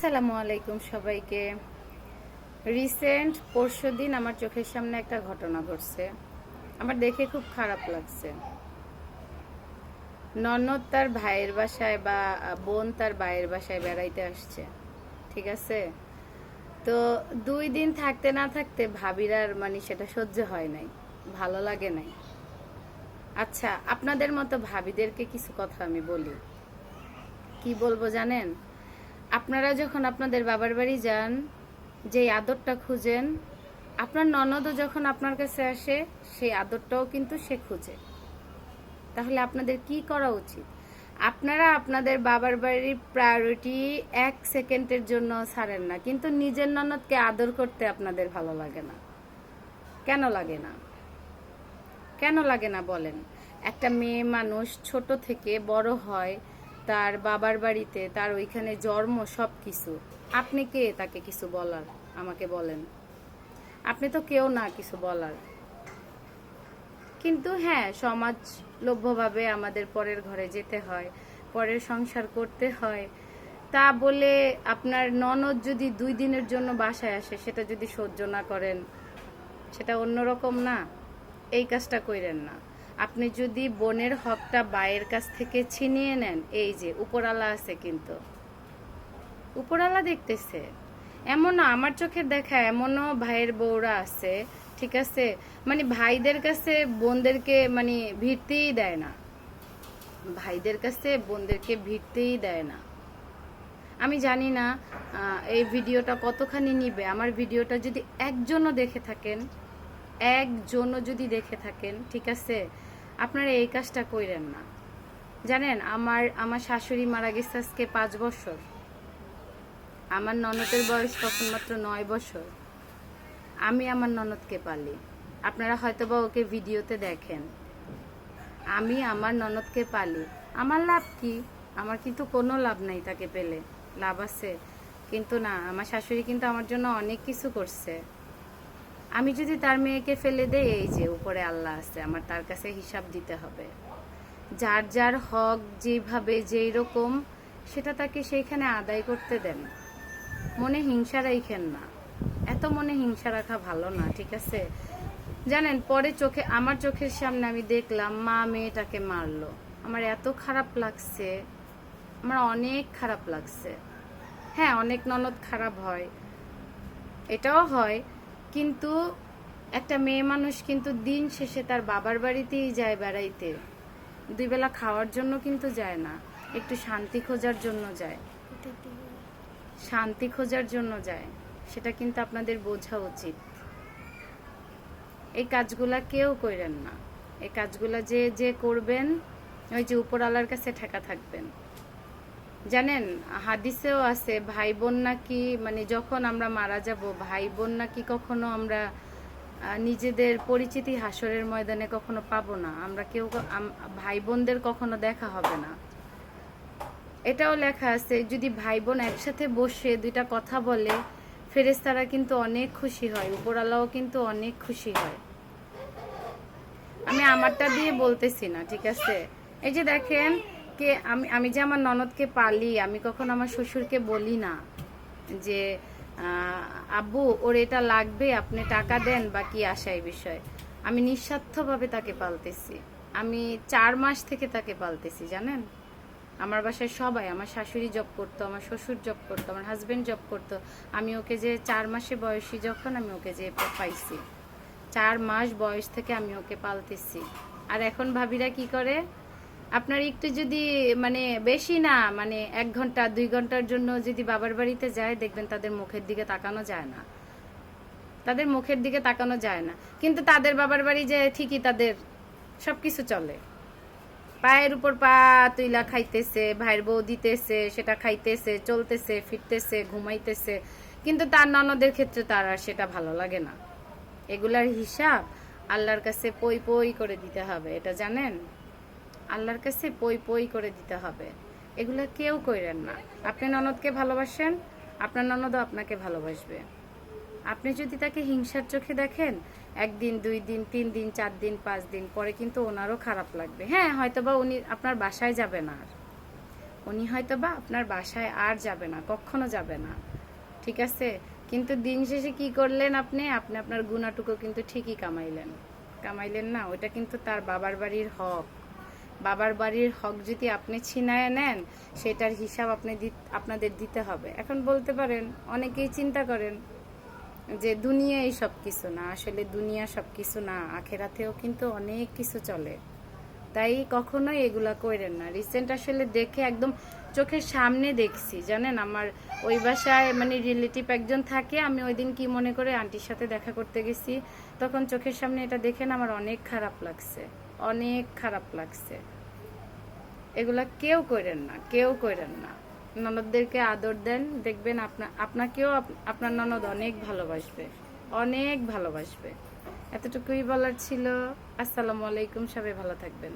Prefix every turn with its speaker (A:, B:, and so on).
A: আসসালামু আলাইকুম সবাইকে। রিসেন্ট পরশু দিন আমার চোখের সামনে একটা ঘটনা ঘটছে। আমার দেখে খুব খারাপ লাগছে। ননদ তার ভাইয়ের বাসায় বা বোন তার ভাইয়ের বাসায় বেড়াইতে আসছে। ঠিক আছে? তো দুই দিন থাকতে না থাকতে ভাবির আর মানে সেটা সহ্য হয় নাই। ভালো লাগে নাই। আচ্ছা আপনাদের মতো ভাবিদেরকে কিছু কথা আমি বলি। কি বলব জানেন? আপনারা যখন আপনাদের বাবার বাড়ি যান যে আদরটা খুঁজেন, আপনার ননদও যখন আপনার কাছে আসে, সেই আদরটাও কিন্তু সে খুঁজে। তাহলে আপনাদের কি করা উচিত? আপনারা আপনাদের বাবার বাড়ির প্রায়োরিটি এক সেকেন্ডের জন্য ছাড়েন না, কিন্তু নিজের ননদকে আদর করতে আপনাদের ভালো লাগে না। কেন লাগে না? কেন লাগে না বলেন? একটা মেয়ে মানুষ ছোট থেকে বড় হয় তার বাবার বাড়িতে, তার ওইখানে জন্ম সব কিছু আপনি কে তাকে কিছু বলার? আমাকে বলেন। আপনি তো কেউ না কিছু বলার। কিন্তু হ্যাঁ সমাজ লভ্যভাবে আমাদের পরের ঘরে যেতে হয়, পরের সংসার করতে হয়। তা বলে আপনার ননদ যদি দুই দিনের জন্য বাসায় আসে, সেটা যদি সহ্য না করেন, সেটা অন্যরকম না? এই কাজটা কইরেন না। আপনি যদি বোনের হকটা বায়ের কাছ থেকে ছিনিয়ে নেন, এই যে উপরালা আছে কিন্তু। উপরালা দেখতেছে। এমনও আমার চোখের দেখা এমনও ভাইয়ের বউরা আছে, ঠিক আছে? মানে ভাইদের কাছে বোনদেরকে মানে ভিড়তেই দেয় না। ভাইদের কাছে বোনদেরকে ভিড়তেই দেয় না। আমি জানি না এই ভিডিওটা কতখানি নিবে। আমার ভিডিওটা যদি একজনও দেখে থাকেন একজনও যদি দেখে থাকেন, ঠিক আছে? আপনারা এই কাজটা কইরেন না। জানেন, আমার আমার শাশুড়ি মারা গেছে আজকে পাঁচ বছর। আমার ননদের বয়স তখন মাত্র নয় বছর। আমি আমার ননদকে পালি। আপনারা হয়তো বা ওকে ভিডিওতে দেখেন। আমি আমার ননদকে পালি। আমার লাভ কি? আমার কিন্তু কোনো লাভ নাই তাকে পেলে। লাভ আছে। কিন্তু না, আমার শাশুড়ি কিন্তু আমার জন্য অনেক কিছু করছে। আমি যদি তার মেয়েকে ফেলে দেই, এই যে উপরে আল্লাহ আছে, আমার তার কাছে হিসাব দিতে হবে। যার যার হক যেভাবে যেই রকম সেটা তাকে সেইখানে আদায় করতে দেন। মনে হিংসা রাখেন না। এত মনে হিংসা রাখা ভালো না, ঠিক আছে? জানেন, পরে চোখে, আমার চোখের সামনে আমি দেখলাম, মা মেয়েটাকে মারলো। আমার এত খারাপ লাগছে, আমার অনেক খারাপ লাগছে। হ্যাঁ অনেক ননদ খারাপ হয়। এটাও হয় কিন্তু একটা মেয়ে মানুষ কিন্তু দিন শেষে তার বাবার বাড়িতেই যায় বেড়াইতে। দুই বেলা খাওয়ার জন্য কিন্তু যায় না, একটু শান্তি খোঁজার জন্য যায়। শান্তি খোঁজার জন্য যায়, সেটা কিন্তু আপনাদের বোঝা উচিত। এই কাজগুলা কেউ করেন না। এই কাজগুলা যে যে করবেন, ওই যে উপরওয়ালার কাছে ঠেকা থাকবেন। জানেন, হাদিসেও আছে ভাই বোন নাকি মানে যখন আমরা মারা যাব ভাই বোন নাকি কখনো আমরা নিজেদের পরিচিতি হাসরের ময়দানে কখনো পাবো না। আমরা কেউ ভাই বোনদের কখনো দেখা হবে না। এটাও লেখা আছে, যদি ভাই বোন একসাথে বসে দুইটা কথা বলে ফেরেস্তারা কিন্তু অনেক খুশি হয় উপরালাও কিন্তু অনেক খুশি হয়। আমি আমারটা দিয়ে বলতেছি না, ঠিক আছে? এই যে দেখেন কে আমি আমি যে আমার ননদকে পালি, আমি কখন আমার শ্বশুরকে বলি না যে আব্বু, ওর এটা লাগবে, আপনি টাকা দেন বা কি এই বিষয়ে। আমি নিঃস্বার্থভাবে তাকে পালতেছি। আমি চার মাস থেকে তাকে পালতেছি, জানেন? আমার বাসায় সবাই, আমার শাশুড়ি জব করতো, আমার শ্বশুর জব করতো, আমার হাজব্যান্ড জব করতো। আমি ওকে যে চার মাসে বয়সী যখন, আমি ওকে যে পাইছি। চার মাস বয়স থেকে আমি ওকে পালতেছি। আর এখন ভাবিরা কি করে? আপনার একটু যদি মানে বেশি না মানে এক ঘণ্টা, দুই ঘণ্টার জন্য যদি বাবার বাড়িতে যায়, দেখবেন তাদের মুখের দিকে তাকানো যায় না। তাদের মুখের দিকে তাকানো যায় না। কিন্তু তাদের বাবার বাড়ি যে ঠিকই তাদের সবকিছু চলে। পায়ের উপর পা তুইলা খাইতেছে, ভাইয়ের বউ দিতেছে, সেটা খাইতেছে, চলতেছে, ফিরতেছে, ঘুমাইতেছে। কিন্তু তার ননদের ক্ষেত্রে তার আর সেটা ভালো লাগে না। এগুলার হিসাব আল্লাহর কাছে পই পই করে দিতে হবে, এটা জানেন? আল্লাহর কাছে পই পই করে দিতে হবে। এগুলো কেউ কইরেন না। আপনি ননদকে ভালোবাসেন, আপনার ননদও আপনাকে ভালোবাসবে। আপনি যদি তাকে হিংসার চোখে দেখেন, একদিন, দুই দিন, তিন দিন, চার দিন, পাঁচ দিন, পরে কিন্তু ওনারও খারাপ লাগবে। হ্যাঁ হয়তোবা উনি আপনার বাসায় যাবে না আর। উনি হয়তো বা আপনার বাসায় আর যাবে না, কখনো যাবে না। ঠিক আছে? কিন্তু দিন শেষে কি করলেন আপনি? আপনি আপনার গুণাটুকু কিন্তু ঠিকই কামাইলেন। কামাইলেন না, ওইটা কিন্তু তার বাবার বাড়ির হক। বাবার বাড়ির হক যদি আপনি ছিনায় নেন, সেটার হিসাব আপনি আপনাদের দিতে হবে। এখন বলতে পারেন, অনেকেই চিন্তা করেন যে দুনিয়াই সব কিছু না, আসলে দুনিয়া সব কিছু না, আখেরাতেও কিন্তু অনেক কিছু চলে। তাই কখনোই এগুলা করেন না। রিসেন্ট আসলে দেখে একদম চোখের সামনে দেখছি, জানেন? আমার ওই বাসায় মানে রিলেটিভ একজন থাকে, আমি ওই দিন কি মনে করে আন্টির সাথে দেখা করতে গেছি, তখন চোখের সামনে এটা দেখে না আমার অনেক খারাপ লাগছে। অনেক খারাপ লাগছে। এগুলা কেউ করেন না, কেউ করেন না। ননদদেরকে আদর দেন, দেখবেন আপনা, আপনাকেও আপনার ননদ অনেক ভালোবাসবে অনেক ভালোবাসবে। এতটুকুই বলার ছিল। আসসালামু আলাইকুম, সবাই ভালো থাকবেন।